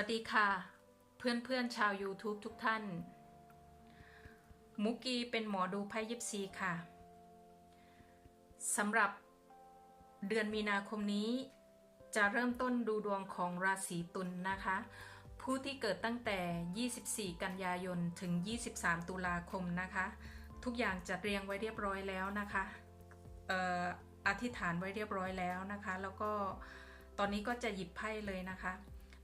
วัสดีค่ะ เพื่อนๆชาว YouTube ทุกท่าน มุกีเป็นหมอดูไพ่ยิปซีค่ะสำหรับเดือนมีนาคมนี้ จะเริ่มต้นดูดวงของราศีตุลนนะคะ ผู้ที่เกิดตั้งแต่ 24 กันยายนถึง 23 ตุลาคมนะคะ ทุกอย่างจัดเรียงไว้เรียบร้อยแล้วนะคะอออธิษฐานไว้เรียบร้อยแล้วนะคะ แล้วก็ตอนนี้ก็จะหยิบไพ่เลยนะคะ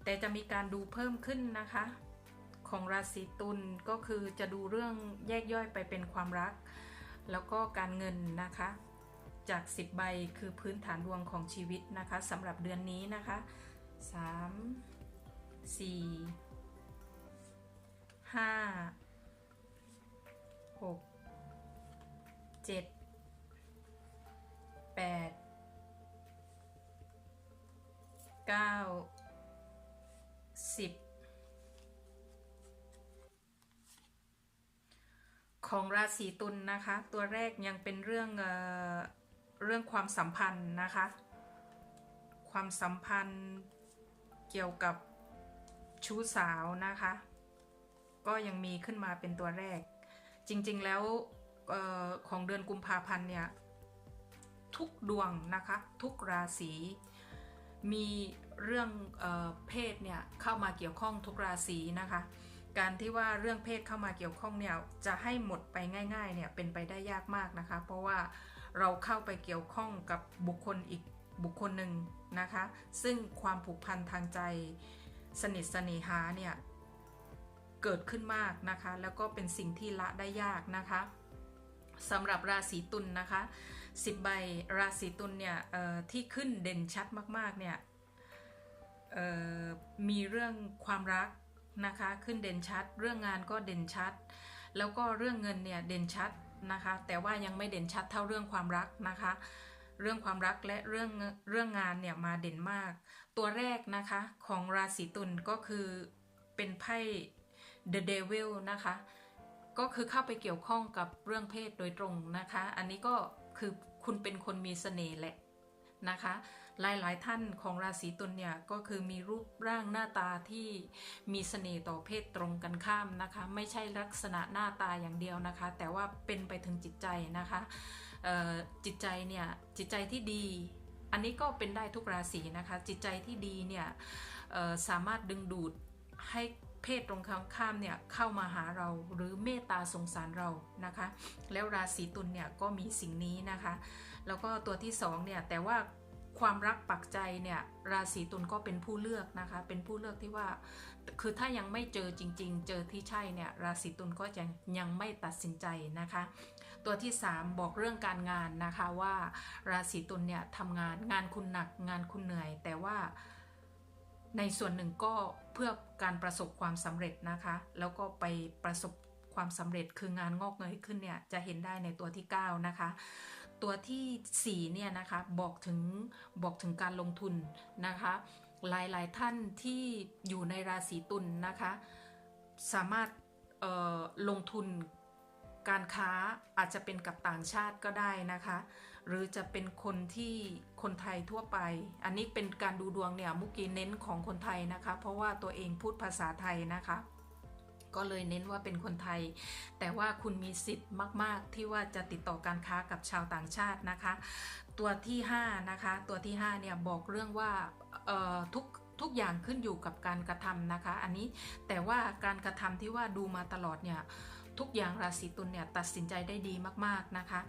แต่จะมีการดูเพิ่มขึ้นนะคะ ของราศีตุลก็คือจะดูเรื่องแยกย่อยไปเป็นความรัก แล้วก็การเงินนะคะ จาก 10 ใบคือพื้นฐานดวงของชีวิตนะคะสำหรับเดือนนี้นะคะ 3 4 5 6 7 8 9 10 ของราศีตุลนนะคะ ตัวแรกยังเป็นเรื่องเออเรื่องความสัมพันธ์นะคะ ความสัมพันธ์เกี่ยวกับชู้สาวนะคะ ก็ยังมีขึ้นมาเป็นตัวแรก จริงๆแล้วออของเดือนกุมภาพันธ์เนี่ย ทุกดวงนะคะ ทุกราศีมีเรื่องเออเพศเนี่ยเข้ามาเกี่ยวข้องทุกราศีนะคะ การที่ว่าเรื่องเพศเข้ามาเกี่ยวข้องเนี่ยจะให้หมดไปง่ายๆเนี่ยเป็นไปได้ยากมากนะคะ เพราะว่าเราเข้าไปเกี่ยวข้องกับบุคคลอีกบุคคลหนึ่งนะคะ ซึ่งความผูกพันทางใจสนิทสนิหาเนี่ยเกิดขึ้นมากนะคะ แล้วก็เป็นสิ่งที่ละได้ยากนะคะสำหรับราศีตุลนนะคะ10ใบราศีตุลเนี่ยที่ขึ้นเด่นชัดมากๆเนี่ยมีเรื่องความรัก นะคะ ขึ้นเด่นชัด เรื่องงานก็เด่นชัด แล้วก็เรื่องเงินเนี่ยเด่นชัดนะคะ แต่ว่ายังไม่เด่นชัดเท่าเรื่องความรักนะคะ เรื่องความรักและเรื่องเรื่องงานเนี่ยมาเด่นมาก ตัวแรกนะคะของราศีตุลก็คือเป็นไพ่ The Devil นะคะ ก็คือเข้าไปเกี่ยวข้องกับเรื่องเพศโดยตรงนะคะ อันนี้ก็คือคุณเป็นคนมีเสน่ห์แหละ นะคะ หลายๆท่านของราศีตุลเนี่ยก็คือมีรูปร่างหน้าตาที่มีเสน่ห์ต่อเพศตรงกันข้ามนะคะ ไม่ใช่ลักษณะหน้าตาอย่างเดียวนะคะ แต่ว่าเป็นไปถึงจิตใจนะคะจิตใจเนี่ยจิตใจที่ดี อันนี้ก็เป็นได้ทุกราศีนะคะ จิตใจที่ดีเนี่ยสามารถดึงดูดให้ เพศตรงข้ามเนี่ยเข้ามาหาเราหรือเมตตาสงสารเรานะคะ แล้วราศีตุลเนี่ยก็มีสิ่งนี้นะคะ แล้วก็ตัวที่สองเนี่ยแต่ว่าความรักปักใจเนี่ยราศีตุลก็เป็นผู้เลือกนะคะ เป็นผู้เลือกที่ว่า คือถ้ายังไม่เจอจริง ๆ เจอที่ใช่เนี่ยราศีตุลก็จะยังไม่ตัดสินใจนะคะ ตัวที่ 3 บอกเรื่องการงานนะคะว่าราศีตุลเนี่ยทำงานงานคุณหนักงานคุณเหนื่อย แต่ว่า ในส่วนหนึ่งก็เพื่อการประสบความสำเร็จนะคะ แล้วก็ไปประสบความสำเร็จคืองานงอกเงยขึ้นเนี่ยจะเห็นได้ในตัวที่ 9 นะคะ ตัวที่ 4 เนี่ยนะคะบอกถึงบอกถึงการลงทุนนะคะ หลายๆท่านที่อยู่ในราศีตุลนนะคะ สามารถลงทุน การค้าอาจจะเป็นกับต่างชาติก็ได้นะคะ หรือจะเป็นคนที่คนไทยทั่วไป อันนี้เป็นการดูดวงเนี่ยมุกีเน้นของคนไทยนะคะ เพราะว่าตัวเองพูดภาษาไทยนะคะ ก็เลยเน้นว่าเป็นคนไทย แต่ว่าคุณมีสิทธิ์มาก ๆ ที่ว่าจะติดต่อการค้ากับชาวต่างชาตินะคะ ตัวที่5นะคะตัวที่5เนี่ยบอกเรื่องว่าทุกทุกอย่างขึ้นอยู่กับการกระทำนะคะ อันนี้แต่ว่าการกระทำที่ว่าดูมาตลอดเนี่ย ทุกอย่างราศีตุลเนี่ยตัดสินใจได้ดีมากๆนะคะ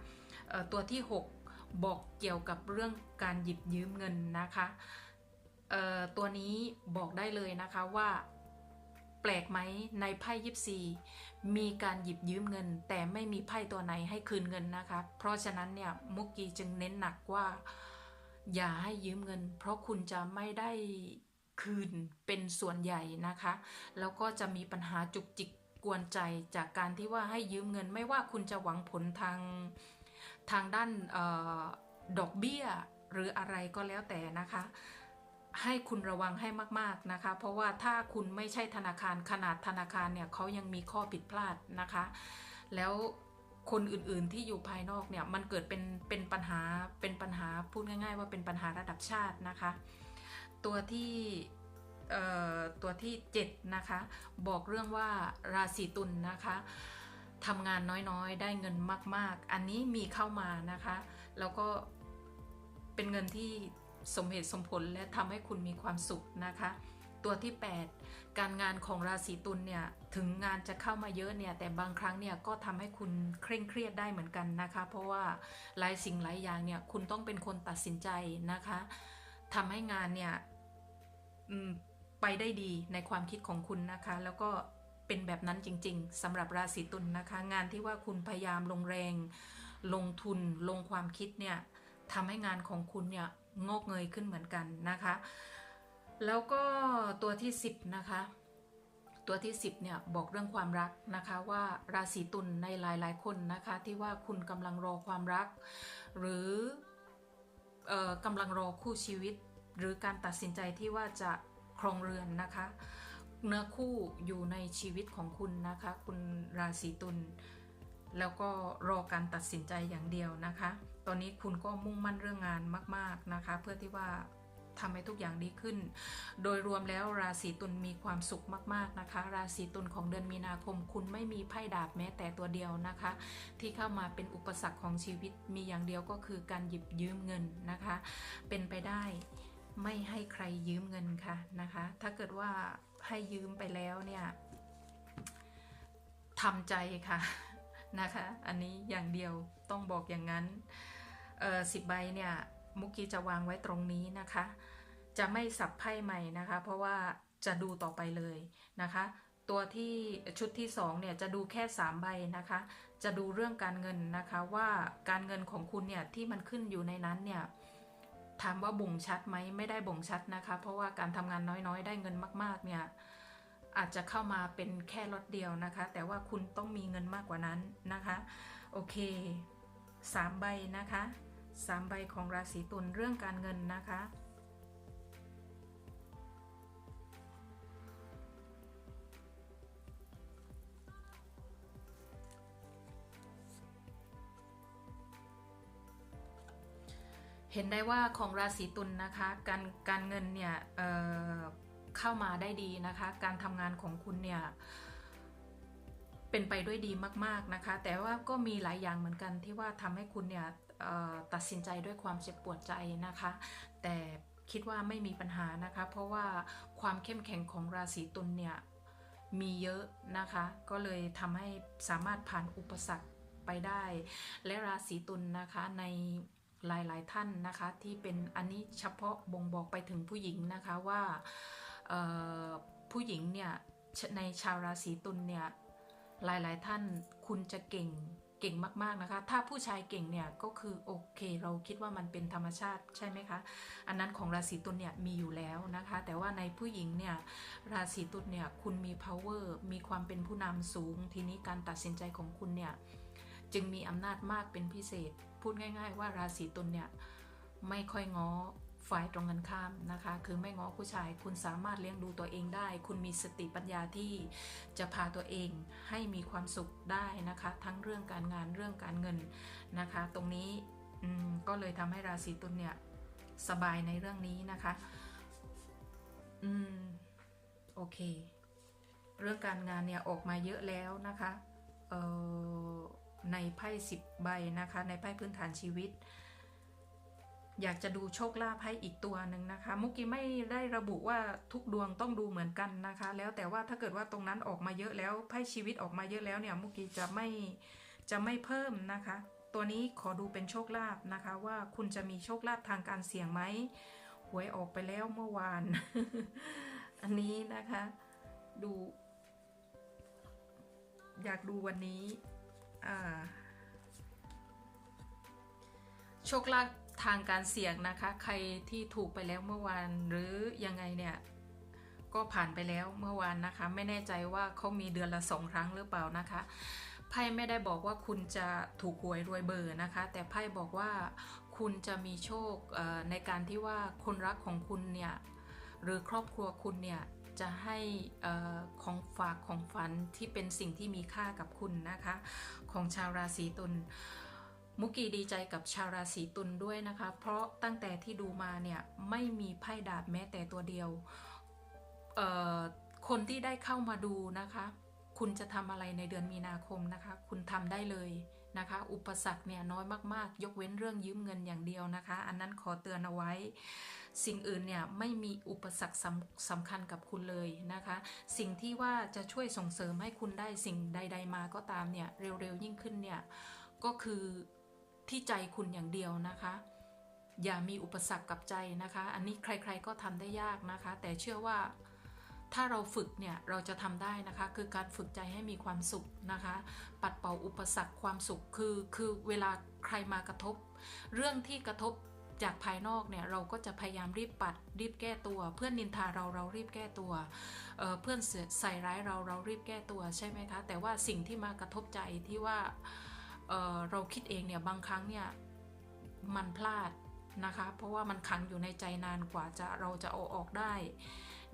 ตัวที่ 6 บอกเกี่ยวกับเรื่องการหยิบยืมเงินนะคะตัวนี้บอกได้เลยนะคะว่าแปลกไหมในไพ่ยิปซีมีการหยิบยืมเงิน แต่ไม่มีไพ่ตัวไหนให้คืนเงินนะคะ เพราะฉะนั้นเนี่ยมุกกี้จึงเน้นหนักว่า อย่าให้ยืมเงิน เพราะคุณจะไม่ได้คืนเป็นส่วนใหญ่นะคะ แล้วก็จะมีปัญหาจุกจิก กวนใจจากการที่ว่าให้ยืมเงิน ไม่ว่าคุณจะหวังผลทางทางด้านออดอกเบี้ยหรืออะไรก็แล้วแต่นะคะ ให้คุณระวังให้มาก ๆนะคะ เพราะว่าถ้าคุณไม่ใช่ธนาคารขนาดธนาคารเนี่ยเขายังมีข้อผิดพลาดนะคะ แล้วคนอื่นๆที่อยู่ภายนอกเนี่ยมันเกิดเป็นเป็นปัญหาเป็นปัญหาพูดง่าย ๆ ว่าเป็นปัญหาระดับชาตินะคะ ตัวที่ ตัวที่ 7 นะคะ บอกเรื่องว่าราศีตุลนะคะทำงานน้อยๆ ได้เงินมาก ๆ อันนี้มีเข้ามานะคะ แล้วก็เป็นเงินที่สมเหตุสมผลและทำให้คุณมีความสุขนะคะ ตัวที่ 8 การงานของราศีตุลเนี่ยถึงงานจะเข้ามาเยอะเนี่ยแต่บางครั้งเนี่ยก็ทำให้คุณเคร่งเครียดได้เหมือนกันนะคะ เพราะว่าหลายสิ่งหลายอย่างเนี่ยคุณต้องเป็นคนตัดสินใจนะคะทำให้งานเนี่ย ไปได้ดีในความคิดของคุณนะคะ แล้วก็เป็นแบบนั้นจริง ๆสำหรับราศีตุลนะคะ งานที่ว่าคุณพยายามลงแรง ลงทุนลงความคิดเนี่ยทำให้งานของคุณเนี่ยงอกเงยขึ้นเหมือนกันนะคะ แล้วก็ตัวที่ 10 นะคะ ตัวที่ 10เนี่ยบอกเรื่องความรักนะคะว่าราศีตุลในหลายๆ คนนะคะที่ว่าคุณกำลังรอความรัก หรือออกำลังรอคู่ชีวิต หรือการตัดสินใจที่ว่าจะ ครองเรือนนะคะ เนื้อคู่อยู่ในชีวิตของคุณนะคะ คุณราศีตุลแล้วก็รอการตัดสินใจอย่างเดียวนะคะ ตอนนี้คุณก็มุ่งมั่นเรื่องงานมาก ๆนะคะ เพื่อที่ว่าทำให้ทุกอย่างดีขึ้น โดยรวมแล้วราศีตุลมีความสุขมาก ๆนะคะ ราศีตุลของเดือนมีนาคม คุณไม่มีไพ่ดาบแม้แต่ตัวเดียวนะคะ ที่เข้ามาเป็นอุปสรรคของชีวิตมีอย่างเดียวก็คือการหยิบยืมเงินนะคะ เป็นไปได้ ไม่ให้ใครยืมเงินค่ะนะคะ ถ้าเกิดว่าให้ยืมไปแล้วเนี่ยทำใจค่ะนะคะ อันนี้อย่างเดียวต้องบอกอย่างนั้นเออสิบใบเนี่ยมุกี้จะวางไว้ตรงนี้นะคะ จะไม่สับไพ่ใหม่นะคะ เพราะว่าจะดูต่อไปเลยนะคะ ตัวที่ชุดที่2เนี่ยจะดูแค่ 3 ใบนะคะ จะดูเรื่องการเงินนะคะว่าการเงินของคุณเนี่ยที่มันขึ้นอยู่ในนั้นเนี่ย ถามว่าบ่งชัดไหมไม่ได้บ่งชัดนะคะ เพราะว่าการทำงานน้อยๆ ได้เงินมาก ๆ เนี่ยอาจจะเข้ามาเป็นแค่ล็อตเดียวนะคะ แต่ว่าคุณต้องมีเงินมากกว่านั้นนะคะ โอเคสามใบนะคะสามใบของราศีตุลเรื่องการเงินนะคะ เห็นได้ว่าของราศีตุลนะคะ การการเงินเนี่ยเเข้ามาได้ดีนะคะ การทำงานของคุณเนี่ยเป็นไปด้วยดีมากๆนะคะ แต่ว่าก็มีหลายอย่างเหมือนกันที่ว่าทำให้คุณเนี่ยตัดสินใจด้วยความเจ็บปวดใจนะคะ แต่คิดว่าไม่มีปัญหานะคะ เพราะว่าความเข้มแข็งของราศีตุลเนี่ยมีเยอะนะคะ ก็เลยทำให้สามารถผ่านอุปสรรคไปได้ และราศีตุลนะคะใน หลายๆท่านนะคะที่เป็นอันนี้เฉพาะบ่งบอกไปถึงผู้หญิงนะคะว่าผู้หญิงเนี่ยในชาวราศีตุลเนี่ยหลายๆท่านคุณจะเก่งเก่งมากๆนะคะ ถ้าผู้ชายเก่งเนี่ยก็คือโอเค เราคิดว่ามันเป็นธรรมชาติใช่ไหมคะ อันนั้นของราศีตุลเนี่ยมีอยู่แล้วนะคะ แต่ว่าในผู้หญิงเนี่ยราศีตุลเนี่ยคุณมี power มีความเป็นผู้นำสูง ทีนี้การตัดสินใจของคุณเนี่ยจึงมีอำนาจมากเป็นพิเศษ พูดง่าย ๆ ว่าราศีตุลเนี่ยไม่ค่อยง้อฝ่ายตรงกันข้ามนะคะ คือไม่ง้อผู้ชาย คุณสามารถเลี้ยงดูตัวเองได้ คุณมีสติปัญญาที่จะพาตัวเองให้มีความสุขได้นะคะ ทั้งเรื่องการงานเรื่องการเงินนะคะ ตรงนี้ก็เลยทำให้ราศีตุลเนี่ยสบายในเรื่องนี้นะคะ อืม โอเค เรื่องการงานเนี่ยออกมาเยอะแล้วนะคะ เออ ในไพ่สิบใบนะคะ ในไพ่พื้นฐานชีวิต อยากจะดูโชคลาภให้อีกตัวหนึ่งนะคะ มุกกี้ไม่ได้ระบุว่าทุกดวงต้องดูเหมือนกันนะคะ แล้วแต่ว่าถ้าเกิดว่าตรงนั้นออกมาเยอะแล้วไพ่ชีวิตออกมาเยอะแล้วเนี่ยมุกกี้จะไม่จะไม่เพิ่มนะคะ ตัวนี้ขอดูเป็นโชคลาภนะคะ ว่าคุณจะมีโชคลาภทางการเสี่ยงไหมหวยออกไปแล้วเมื่อวาน อันนี้นะคะ ดู อยากดูวันนี้ โชคลาภทางการเสี่ยงนะคะ ใครที่ถูกไปแล้วเมื่อวานหรือยังไงเนี่ยก็ผ่านไปแล้วเมื่อวานนะคะ ไม่แน่ใจว่าเขามีเดือนละสองครั้งหรือเปล่านะคะไพ่ไม่ได้บอกว่าคุณจะถูกหวยรวยเบอร์นะคะ แต่ไพ่บอกว่าคุณจะมีโชคในการที่ว่าคนรักของคุณเนี่ยหรือครอบครัวคุณเนี่ย จะให้ของฝากของฝันที่เป็นสิ่งที่มีค่ากับคุณนะคะ ของชาวราศีตุลมุกีดีใจกับชาวราศีตุลด้วยนะคะ เพราะตั้งแต่ที่ดูมาเนี่ยไม่มีไพ่ดาบแม้แต่ตัวเดียว คนที่ได้เข้ามาดูนะคะ คุณจะทำอะไรในเดือนมีนาคมนะคะ คุณทำได้เลย นะคะ อุปสรรคเนี่ยน้อยมากๆ ยกเว้นเรื่องยืมเงินอย่างเดียวนะคะ อันนั้นขอเตือนเอาไว้ สิ่งอื่นเนี่ยไม่มีอุปสรรคสำสำคัญกับคุณเลยนะคะ สิ่งที่ว่าจะช่วยส่งเสริมให้คุณได้สิ่งใด ๆ มาก็ตามเนี่ยเร็วๆยิ่งขึ้นเนี่ยก็คือที่ใจคุณอย่างเดียวนะคะอย่ามีอุปสรรคกับใจนะคะ อันนี้ใครๆก็ทำได้ยากนะคะ แต่เชื่อว่า ถ้าเราฝึกเนี่ยเราจะทำได้นะคะ คือการฝึกใจให้มีความสุขนะคะ ปัดเป่าอุปสรรคความสุขคือคือเวลาใครมากระทบ เรื่องที่กระทบจากภายนอกเนี่ยเราก็จะพยายามรีบปัดรีบแก้ตัว เพื่อนนินทาเราเรารีบแก้ตัวเเพื่อนใส่ร้ายเราเรารีบแก้ตัวใช่ไหมคะ แต่ว่าสิ่งที่มากระทบใจที่ว่าเเราคิดเองเนี่ยบางครั้งเนี่ยมันพลาดนะคะ เพราะว่ามันขังอยู่ในใจนานกว่าจะเราจะเอาออกได้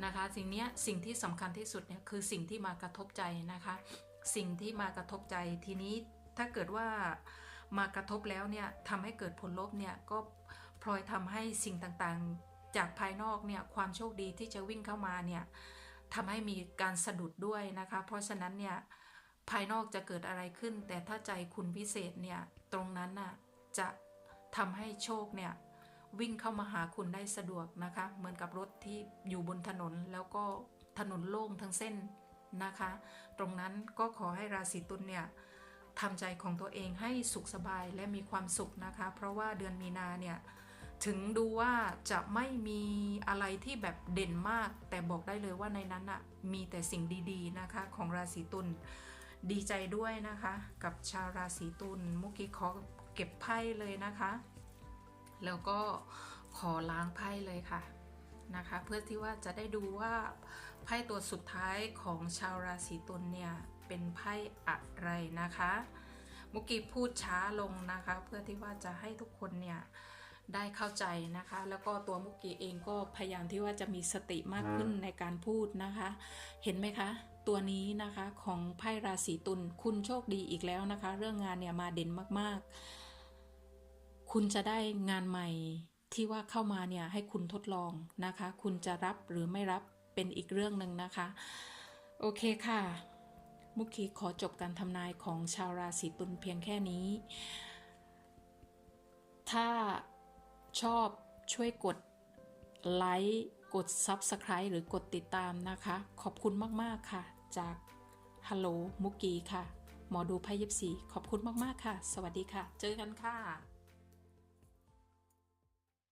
นะคะสิ่งนี้สิ่งที่สำคัญที่สุดเนี่ยคือสิ่งที่มากระทบใจนะคะ สิ่งที่มากระทบใจทีนี้ถ้าเกิดว่ามากระทบแล้วเนี่ยทำให้เกิดผลลบเนี่ยก็พลอยทำให้สิ่งต่างๆ จากภายนอกเนี่ยความโชคดีที่จะวิ่งเข้ามาเนี่ยทำให้มีการสะดุดด้วยนะคะ เพราะฉะนั้นเนี่ยภายนอกจะเกิดอะไรขึ้น แต่ถ้าใจคุณพิเศษเนี่ยตรงนั้นน่ะจะทำให้โชคเนี่ย วิ่งเข้ามาหาคุณได้สะดวกนะคะ เหมือนกับรถที่อยู่บนถนนแล้วก็ถนนโล่งทั้งเส้นนะคะ ตรงนั้นก็ขอให้ราศีตุลเนี่ยทำใจของตัวเองให้สุขสบายและมีความสุขนะคะ เพราะว่าเดือนมีนาเนี่ยถึงดูว่าจะไม่มีอะไรที่แบบเด่นมาก แต่บอกได้เลยว่าในนั้นอะมีแต่สิ่งดีๆนะคะของราศีตุลดีใจด้วยนะคะ กับชาวราศีตุลมุกกี้ขอเก็บไพ่เลยนะคะ แล้วก็ขอล้างไพ่เลยค่ะนะคะ เพื่อที่ว่าจะได้ดูว่าไพ่ตัวสุดท้ายของชาวราศีตุลเนี่ยเป็นไพ่อะไรนะคะมุกี้พูดช้าลงนะคะ เพื่อที่ว่าจะให้ทุกคนเนี่ยได้เข้าใจนะคะ แล้วก็ตัวมุกกี้เองก็พยายามที่ว่าจะมีสติมากขึ้นในการพูดนะคะ เห็นไหมคะ ตัวนี้นะคะของไพ่ราศีตุลคุณโชคดีอีกแล้วนะคะ เรื่องงานเนี่ยมาเด่นมากๆ คุณจะได้งานใหม่ที่ว่าเข้ามาเนี่ยให้คุณทดลองนะคะ คุณจะรับหรือไม่รับเป็นอีกเรื่องหนึ่งนะคะ โอเคค่ะ มุกคีขอจบการทำนายของชาวราศีตุลเพียงแค่นี้ ถ้าชอบช่วยกดไลค์กด Subscribe หรือกดติดตามนะคะ ขอบคุณมาก ๆ ค่ะ จากฮัลโหลมุกกี้ค่ะ หมอดูไพ่ยิปซีขอบคุณมาก ๆ ค่ะ สวัสดีค่ะ เจอกันค่ะ